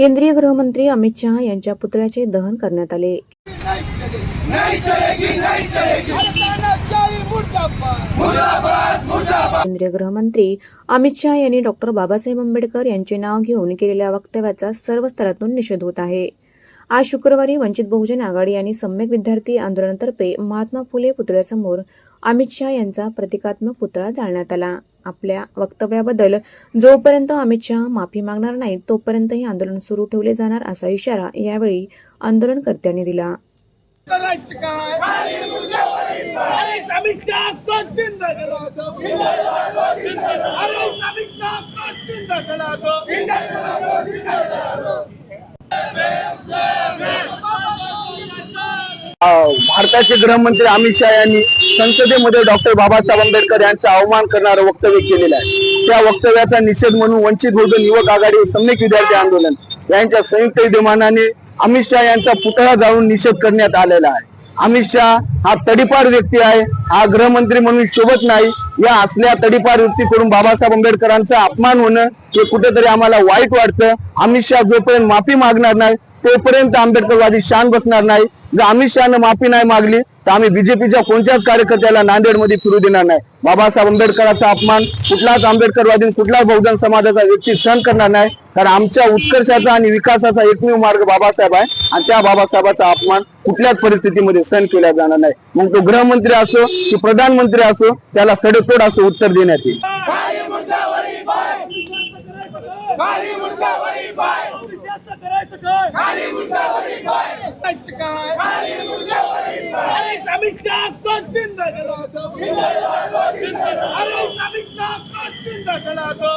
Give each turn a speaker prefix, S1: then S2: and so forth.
S1: केंद्रीय गृहमंत्री अमित शहा यांच्या पुतळ्याचे दहन करण्यात आले. केंद्रीय गृहमंत्री अमित शहा यांनी डॉक्टर बाबासाहेब आंबेडकर यांचे नाव घेऊन केलेल्या वक्तव्याचा सर्व स्तरातून निषेध होत आहे. आज शुक्रवारी वंचित बहुजन आघाडी आणि सम्यक विद्यार्थी आंदोलनातर्फे महात्मा फुले पुतळ्यासमोर अमित शहा यांचा प्रतिकात्मक पुतळा जाळण्यात आला. आपल्या वक्तव्याबद्दल. जोपर्यंत अमित शहा माफी मागणार नाहीत तोपर्यंत हे आंदोलन सुरू ठेवले जाणार असा इशारा यावेळी आंदोलनकर्त्यांनी दिला.
S2: अमित शहा कोण जिंदा केला होता अरे अमित शहा कोण जिंदा केला होता
S3: भारताचे गृहमंत्री अमित शहा यांनी संसदेमध्ये डॉक्टर बाबासाहेब आंबेडकर यांचा अवमान करणारं वक्तव्य केलेलं आहे. त्या वक्तव्याचा निषेध म्हणून वंचित बहुजन युवक आघाडी सम्यक विद्यार्थी आंदोलन यांच्या संयुक्त विद्यमानाने अमित शहा यांचा पुतळा जाळून निषेध करण्यात आलेला आहे. अमित शहा हा तडीपार व्यक्ती आहे. हा गृहमंत्री म्हणून शोभत नाही. या असल्या तडीपार व्यक्तीकडून बाबासाहेब आंबेडकरांचा अपमान होणं हे कुठेतरी आम्हाला वाईट वाटतं. अमित शहा जोपर्यंत माफी मागणार नाही तोपर्यंत आंबेडकरवादी शान बसणार नाही. जर अमित शहानं माफी नाही मागली तर आम्ही बीजेपीच्या कोणत्याच कार्यकर्त्याला नांदेडमध्ये फिरू देणार नाही. बाबासाहेब आंबेडकरांचा अपमान कुठलाच आंबेडकरवादी कुठलाच बहुजन समाजाचा व्यक्ती सहन करणार नाही. कारण आमच्या उत्कर्षाचा आणि विकासाचा एकमेव मार्ग बाबासाहेब आहे आणि त्या बाबासाहेबाचा अपमान कुठल्याच परिस्थितीमध्ये सहन केला जाणार नाही. मग तो गृहमंत्री असो की प्रधानमंत्री असो त्याला सडेतोड असं उत्तर देण्यात येईल.
S2: काय? खाली मुर्दावरी बाय करायचं काय खाली मुर्दावरी बाय अरे अमित शहा कोण जिंदा केला होता अरे अमित शहा कोण जिंदा केला होता